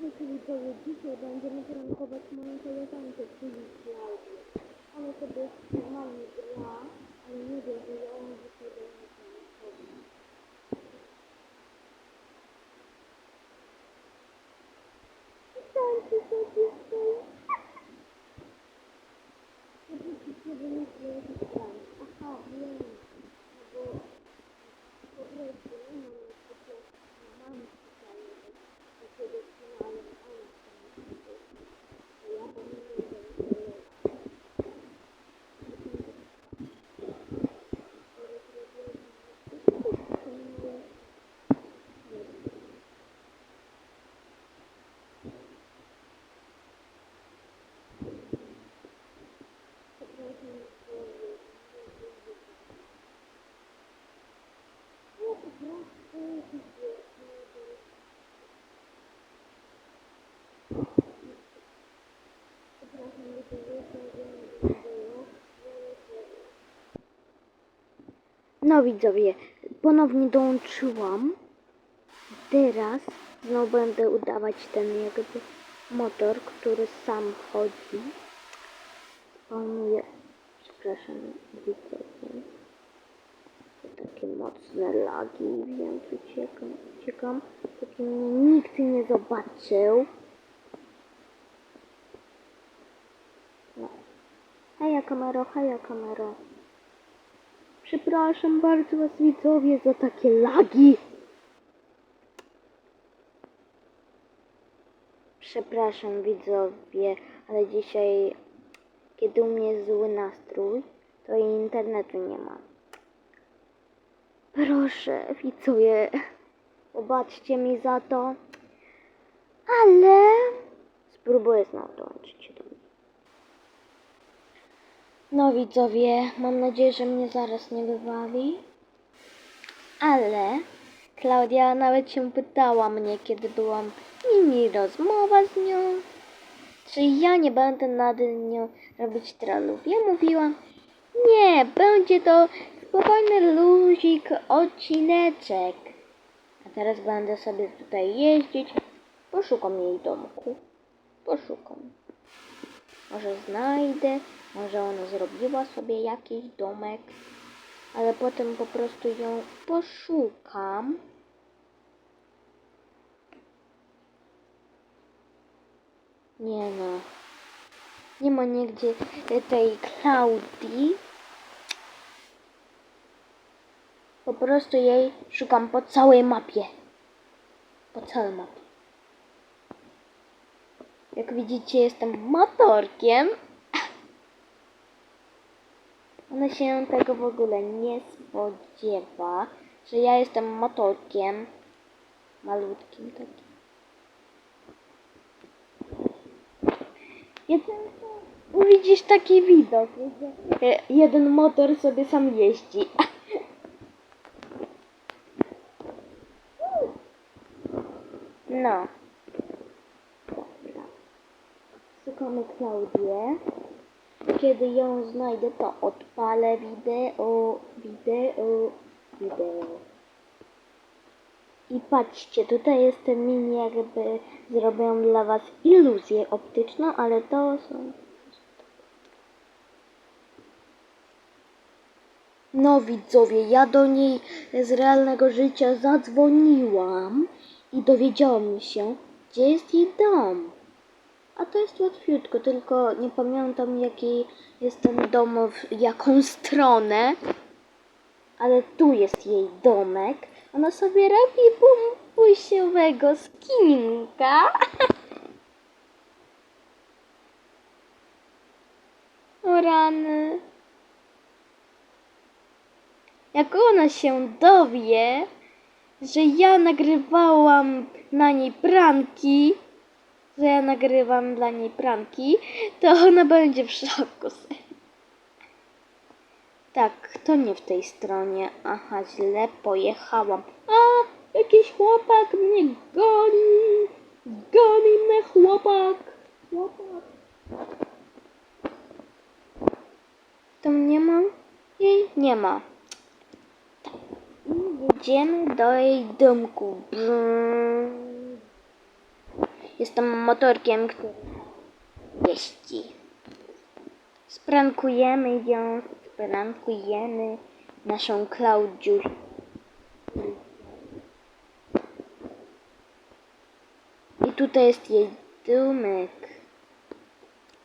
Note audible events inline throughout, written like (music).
widzowie, dzisiaj będziemy prankować moją koleżankę, czyli Klaudię. Ona sobie normalnie gra, ale nie wie, że ja ją dzisiaj będę prankować. Witajcie sobie dzisiaj. Zobaczcie, że nie jest jakiś prank. Aha, wiem. No bo po prostu nie mam po prostu, nie mam specjalnego takiego finału, ale to ja pamiętam, że to No widzowie, ponownie dołączyłam. Teraz znowu będę udawać ten jakby motor, który sam chodzi. Spawnuje, przepraszam, widzowie. To takie mocne lagi, wiem, uciekam, uciekam. Póki mnie nikt nie zobaczył. Heja kamero, heja kamero. Przepraszam bardzo was widzowie za takie lagi. Przepraszam widzowie, ale dzisiaj, kiedy u mnie zły nastrój, to i internetu nie ma. Proszę widzowie, pobaczcie mi za to, ale spróbuję znowu dołączyć do mnie. No widzowie, mam nadzieję, że mnie zaraz nie wywali. Ale Klaudia nawet się pytała mnie, kiedy byłam mini rozmowa z nią, czy ja nie będę nad nią robić trolów. Ja mówiłam, nie, będzie to spokojny luzik, odcineczek. A teraz będę sobie tutaj jeździć. Poszukam jej domku. Poszukam. Może znajdę, może ona zrobiła sobie jakiś domek, ale potem po prostu ją poszukam. Nie no. Nie ma nigdzie tej Klaudii. Po prostu jej szukam po całej mapie. Po całej mapie. Jak widzicie, jestem motorkiem. Ona się tego w ogóle nie spodziewa, że ja jestem motorkiem. Malutkim takim. Jeden, widzisz taki widok, jeden motor sobie sam jeździ. (laughs) No. Dobra. Szukamy Klaudię. Kiedy ją znajdę, to odpalę wideo, wideo, wideo. I patrzcie, tutaj jest ten mini jakby zrobią dla was iluzję optyczną, ale to są... No widzowie, ja do niej z realnego życia zadzwoniłam i dowiedziałam się, gdzie jest jej dom. A to jest łatwiutko, tylko nie pamiętam jaki jest ten dom, w jaką stronę. Ale tu jest jej domek. Ona sobie robi bumbusiowego skinka. (laughs) O rany. Jak ona się dowie, że ja nagrywałam na niej pranki, że ja nagrywam dla niej pranki, to ona będzie w szoku. Tak, to nie w tej stronie. Aha, źle pojechałam. A, jakiś chłopak mnie goni. Goni mnie chłopak. Chłopak. Tam nie ma? Jej nie ma. Tak. Jedziemy do jej domku. Brum. Jestem motorkiem, który jeździ. Sprankujemy ją, sprankujemy naszą Klaudiu. I tutaj jest jej domek.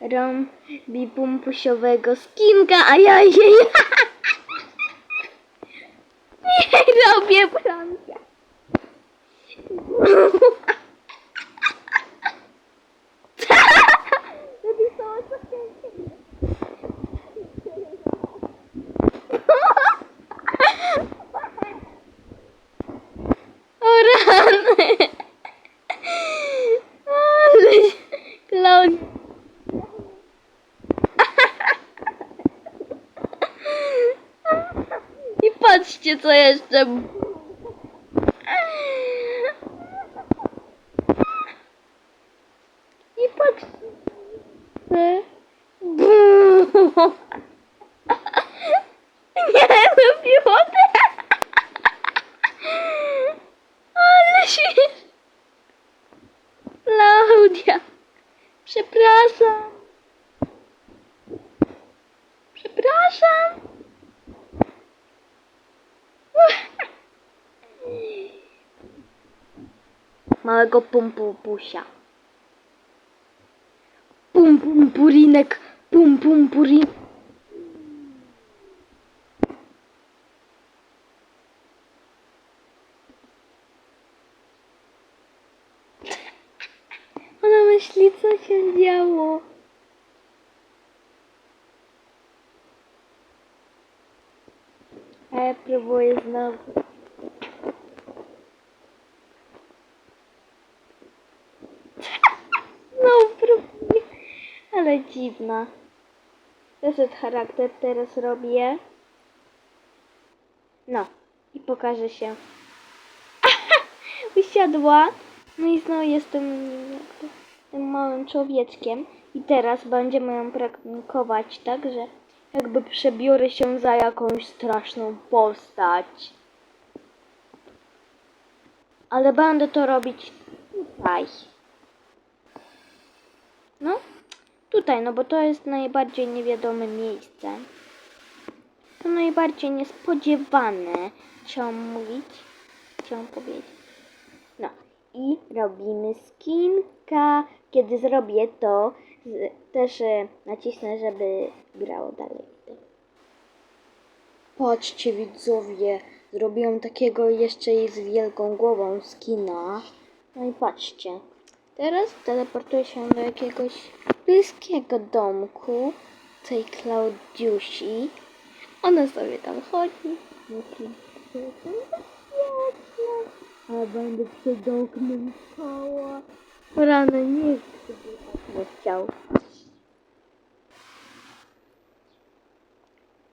Robi pumpusiowego skinka, a ja jej... (laughs) jej robię prankę. Napisała coś O rany! Ale... Klaudia... I patrzcie, co jeszcze... I patrzcie... Nie lubiło Ale się... Klaudia, przepraszam. Przepraszam. Małego pumpupusia. Pum pum purinek, pum pum purin. Ona myśli, co się działo. A ja próbuję. Znowu próbuję. Ale dziwna. Reset charakter teraz robię. No. I pokaże się. (laughs) Usiadła. No i znowu jestem tym małym człowieczkiem. I teraz będziemy ją prankować tak, że jakby przebiorę się za jakąś straszną postać. Ale będę to robić tutaj. No, tutaj, no bo to jest najbardziej niewiadome miejsce. To najbardziej niespodziewane. Chciałam mówić. Chciałam powiedzieć. No i robimy skinka. Kiedy zrobię to, też e, nacisnę, żeby grało dalej. Patrzcie widzowie, zrobiłam takiego jeszcze i z wielką głową skina. No i patrzcie. Teraz teleportuję się do jakiegoś bliskiego domku tej Klaudiusi. Ona sobie tam chodzi. A będę przed oknem spała. Rano nie chcę, nie chciał.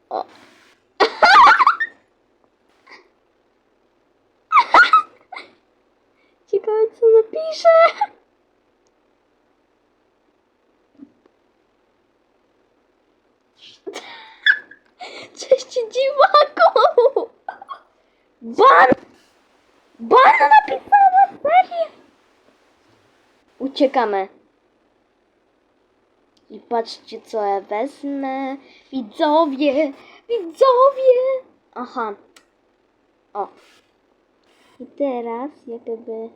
O. (laughs) Ciekawe co napisze. Cześć dziwaku! Ban! Ban napisała, serio? Uciekamy. I patrzcie co ja wezmę. Widzowie! Widzowie! Aha. O. I teraz jakby...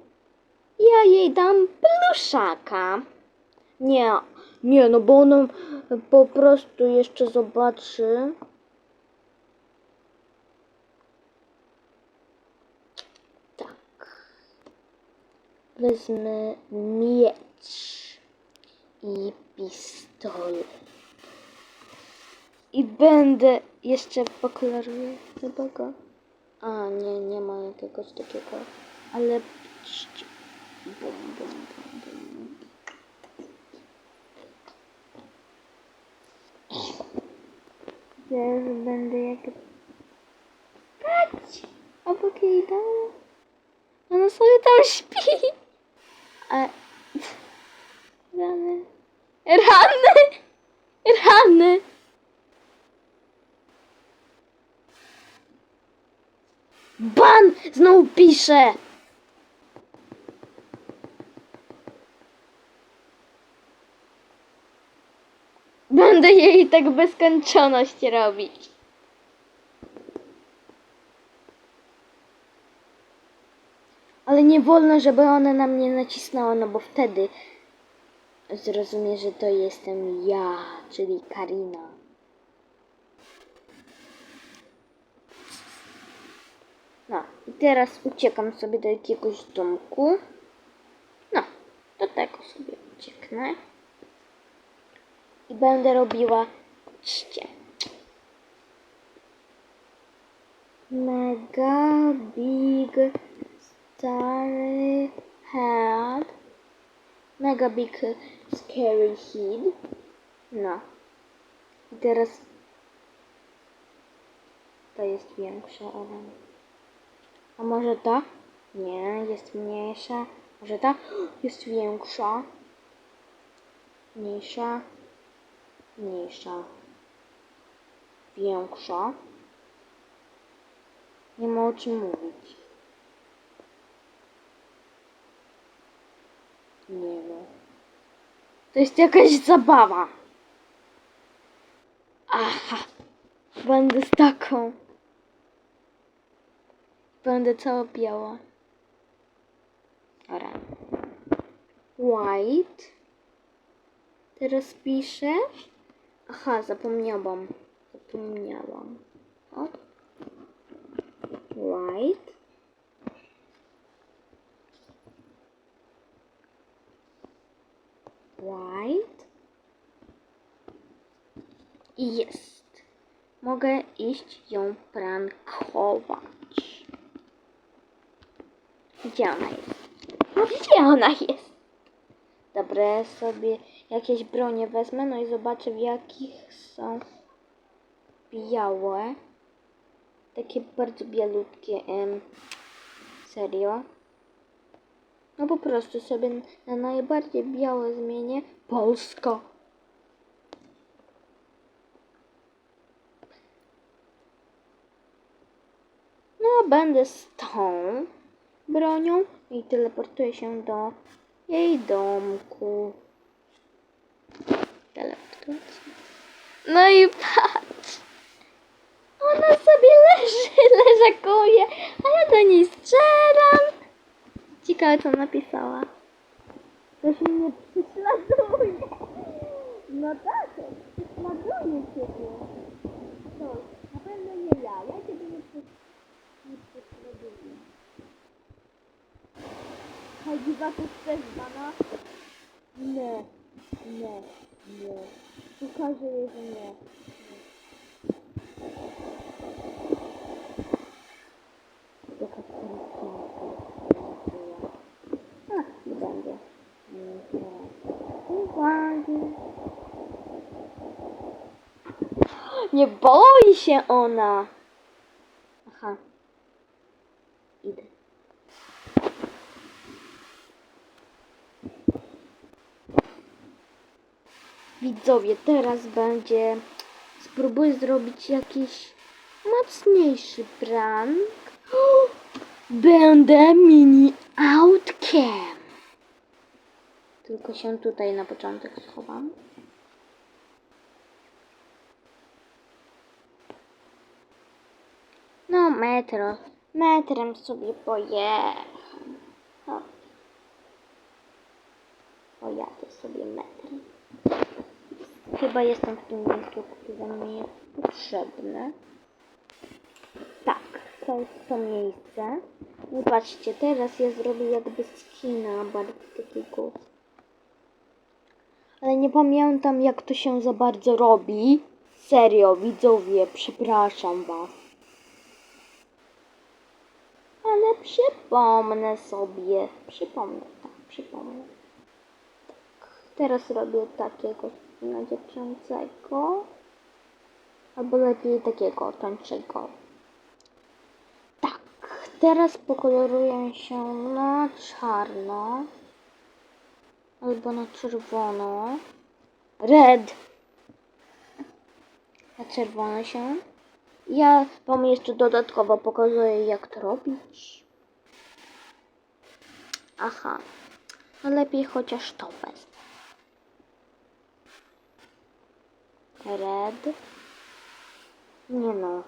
Ja jej dam pluszaka. Nie, nie, no bo ona po prostu jeszcze zobaczy. Wezmę miecz i pistolet. I będę jeszcze pokoloruję chyba go. A, nie, nie ma jakiegoś takiego. Ale. Bum, bum, bum, bum. Teraz będę jak... Patrz! Obok jej domu. Ona sobie tam śpi. A... Rany. Rany! Rany! Ban! Znowu pisze! Będę jej tak bez skończoności robić. Ale nie wolno, żeby ona na mnie nacisnęła, no bo wtedy zrozumie, że to jestem ja, czyli Karina. No, i teraz uciekam sobie do jakiegoś domku. No, do tego sobie ucieknę. I będę robiła czcie. Mega big stary head. Mega big scary head. No. I teraz to jest większe ode. A może ta? Nie, jest mniejsza. Może ta? Jest większa. Mniejsza. Mniejsza. Większa. Nie ma o czym mówić. Nie wiem. To jest jakaś zabawa. Aha. Będę z taką. Będę cała biała. Dobra. White. Teraz piszę. Aha, zapomniałam. Zapomniałam. O. White. White. Jest. Mogę iść ją prankować. Gdzie ona jest? No gdzie ona jest? Dobra, ja sobie jakieś bronie wezmę, no i zobaczę w jakich są białe. Takie bardzo bielutkie. Em, serio? No po prostu sobie na najbardziej białe zmienię. Polska. No, będę z tą bronią i teleportuję się do jej domku. Teleportuję się. No i patrz! Ona sobie leży, (laughs) leżakuje, a ja do niej strzelam. Ciekawe, co napisała. Ktoś mnie prześladuje. No tak, prześladuje ciebie. To na pewno nie ja, ja ciebie nie prześladuję. Prześladuję. Chodziwa tu też bana? Nie, nie, nie. Pokażę jej, że nie. Jaka Ach, nie będzie. Uwagi. Nie boi się ona. Aha. Idę. Widzowie, teraz będzie. Spróbuję zrobić jakiś mocniejszy prank. (gasps) Będę mini outcam. Tylko się tutaj na początek schowam. No, metro. Metrem sobie pojecham. O. Pojadę sobie metrem. Chyba jestem w tym miejscu, które mi jest potrzebne. Tak, to jest to miejsce. Patrzcie, teraz ja zrobię jakby skina bardzo takiego. Ale nie pamiętam jak to się za bardzo robi. Serio, widzowie, przepraszam was. Ale przypomnę sobie. Przypomnę, tak, przypomnę. Tak, teraz robię takiego skina dziewczęcego. Albo lepiej takiego tańczego. Tak, teraz pokoloruję się na czarno. Albo na czerwono. Red. Na czerwono się. Ja wam jeszcze dodatkowo pokazuję jak to robić. Aha. No lepiej chociaż to wezmę. red. Nie no.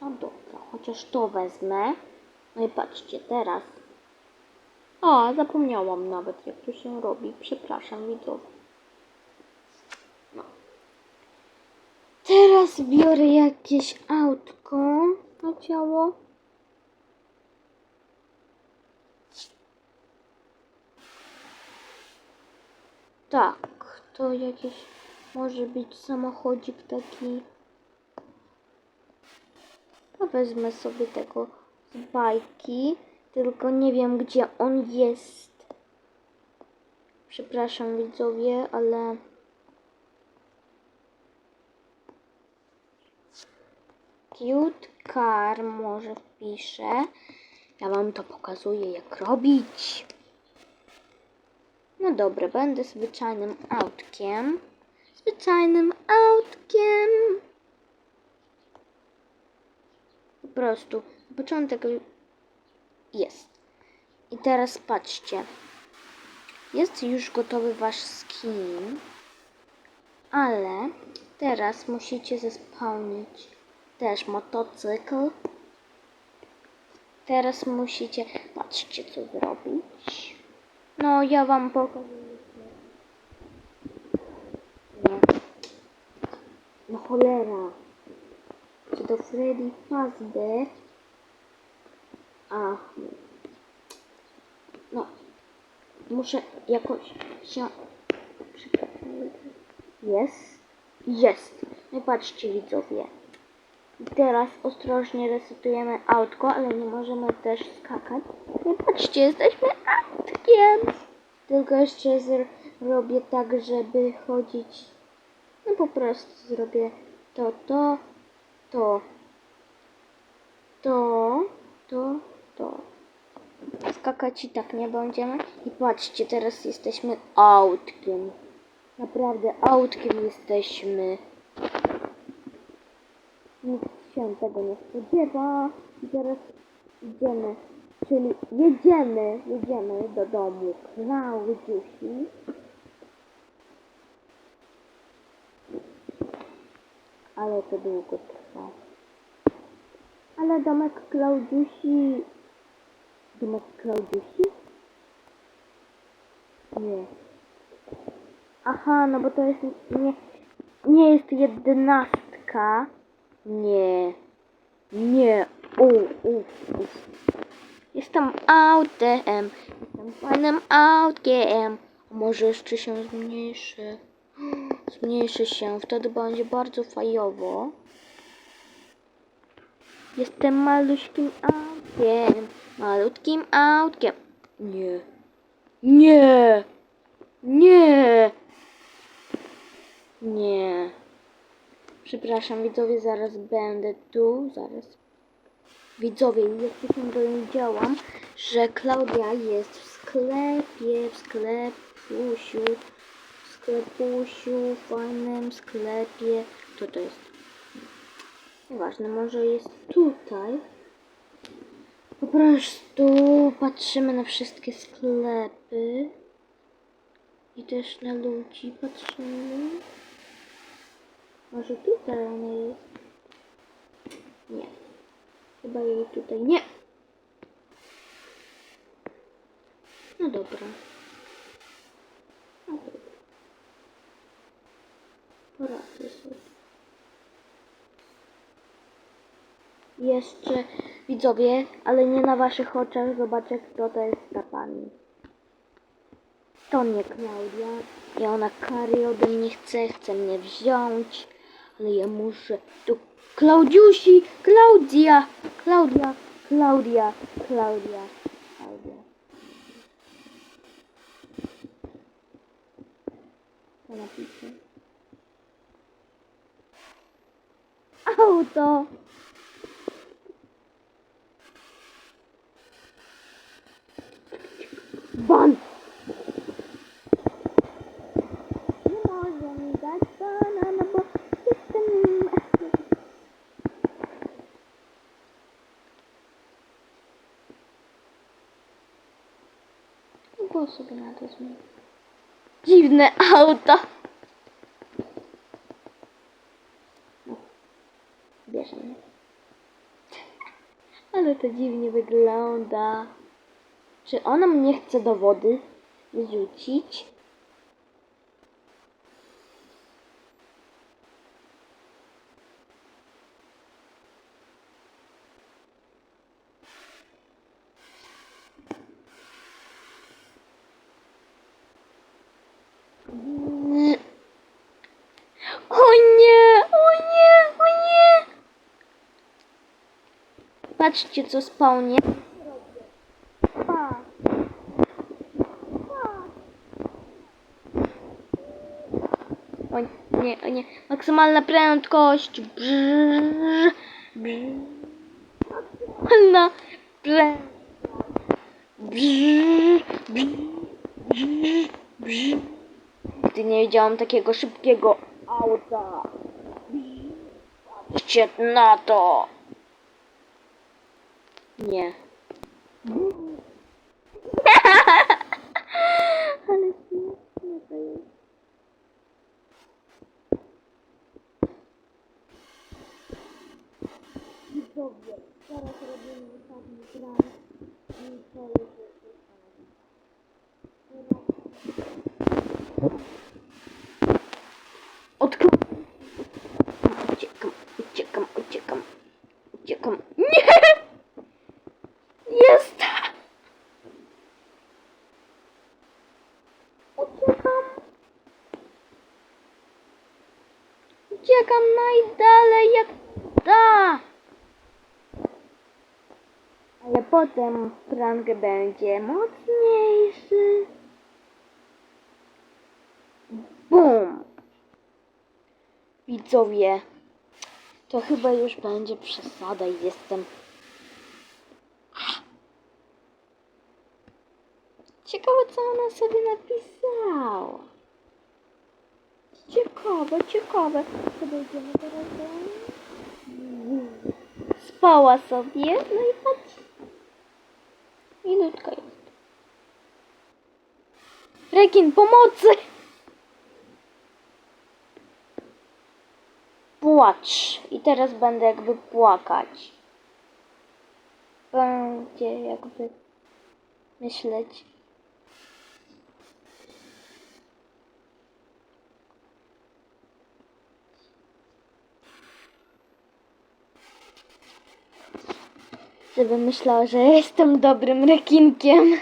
No dobra, chociaż to wezmę. No i patrzcie, teraz. O, zapomniałam nawet, jak to się robi. Przepraszam, widzowie. No. Teraz biorę jakieś autko na ciało. Tak, to jakiś może być samochodzik taki. To wezmę sobie tego z bajki, tylko nie wiem gdzie on jest. Przepraszam widzowie, ale cute car może wpiszę. Ja wam to pokazuję jak robić. No dobra, będę zwyczajnym autkiem. Zwyczajnym autkiem. Po prostu. Początek jest. I teraz patrzcie. Jest już gotowy wasz skin. Ale teraz musicie zespełnić też motocykl. Teraz musicie, patrzcie co zrobić. No, ja wam pokazuję. Nie. No cholera. Czy to Freddy Fazbear? Ach. No. Muszę jakoś się... Jest. Jest. No patrzcie widzowie. Teraz ostrożnie resetujemy autko, ale nie możemy też skakać. No patrzcie, jesteśmy autkiem. Tylko jeszcze zrobię tak, żeby chodzić. No po prostu zrobię to, to, to, to, to, to. Skakać i tak nie będziemy. I patrzcie, teraz jesteśmy autkiem. Naprawdę autkiem jesteśmy. Nikt się tego nie spodziewa. I teraz idziemy, czyli jedziemy, jedziemy do domu Klaudiusi. Ale to długo trwa. Ale domek Klaudiusi... Domek Klaudiusi? Nie. Aha, no bo to jest nie, nie jest jedenastka. Nie. Nie. U, u, u. Jestem autem. Jestem fajnym autkiem. Może jeszcze się zmniejszy. (gasps) Zmniejszy się. Wtedy będzie bardzo fajowo. Jestem maluśkim autkiem. Malutkim autkiem. Nie. Nie. Nie. Nie. Przepraszam, widzowie, zaraz będę tu. Zaraz. Widzowie, jeszcze się dowiedziałam, że Klaudia jest w sklepie, w sklepusiu, w sklepusiu, w fajnym sklepie. Co to jest? Nieważne, może jest tutaj. Po prostu patrzymy na wszystkie sklepy. I też na ludzi patrzymy. Może tutaj ona jest? Nie. Chyba jej tutaj nie. No dobra. No dobra. Poradzę sobie. Jeszcze widzowie, ale nie na waszych oczach zobaczę kto to jest ta pani. To nie Klaudia. I ona kary ode mnie chce, chce mnie wziąć. Ale ja muszę tu... Klaudiusi! Klaudia! Klaudia! Klaudia! Klaudia! Klaudia. Co napiszę? Auto! Ban! Nie może mi dać banana, bo jestem... Głos sobie na to zmienię. Dziwne auto. bierze mnie. Ale to dziwnie wygląda. Czy ona mnie chce do wody wrzucić? Patrzcie, co spawnie. Pa. O nie, nie. Maksymalna prędkość. Brrr, brrr. Maksymalna prędkość. Brrr, brrr, brrr, brrr. Gdy nie widziałam takiego szybkiego auta. Patrzcie na to. Nie. Ale śmieszne to jest. Widzowie, teraz robimy ostatni plan. I to już jest Odkrył. Uciekam, uciekam, uciekam, uciekam. Nie! Jest! Uciekam. Uciekam najdalej jak da. Ale potem prank będzie mocniejszy. Bum! Widzowie, to chyba już będzie przesada i jestem. Ciekawe, co ona sobie napisała. Ciekawe, ciekawe. To dojdziemy teraz do... Spała sobie, no i patrz. Minutka jest. Rekin, pomocy! Płacz. I teraz będę jakby płakać. Będzie jakby myśleć. Żeby myślała, że jestem dobrym rekinkiem.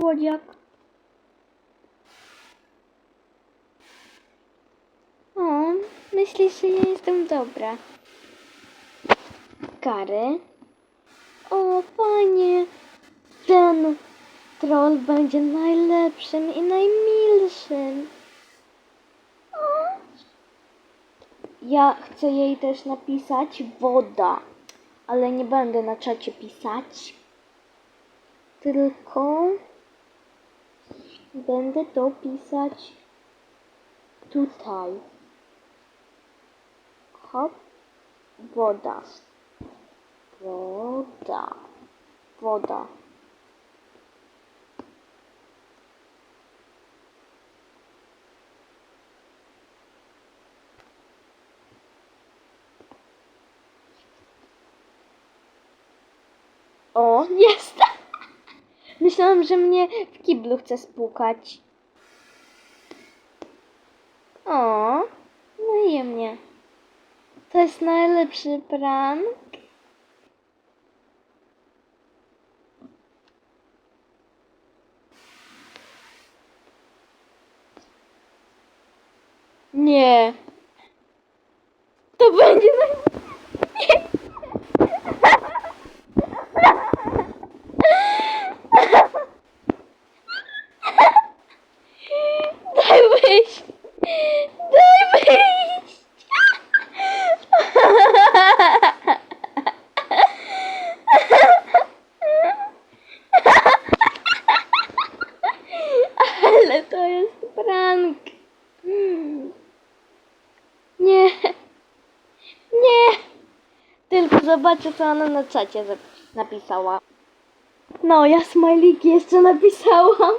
Słodziak. O, myślisz, że ja jestem dobra. Kary. O, panie, ten troll będzie najlepszym i najmilszym. Ja chcę jej też napisać woda, ale nie będę na czacie pisać, tylko będę to pisać tutaj. Hop, woda. Woda. Woda. O, jest! Myślałam, że mnie w kiblu chce spłukać. O, no i mnie. To jest najlepszy prank. Nie. To będzie naj... Daj wyjść! Daj wyjść! Ale to jest prank. Hmm. Nie. Nie. To Tylko zobaczę, co ona na czacie napisała. No, ja smajliki jeszcze napisałam.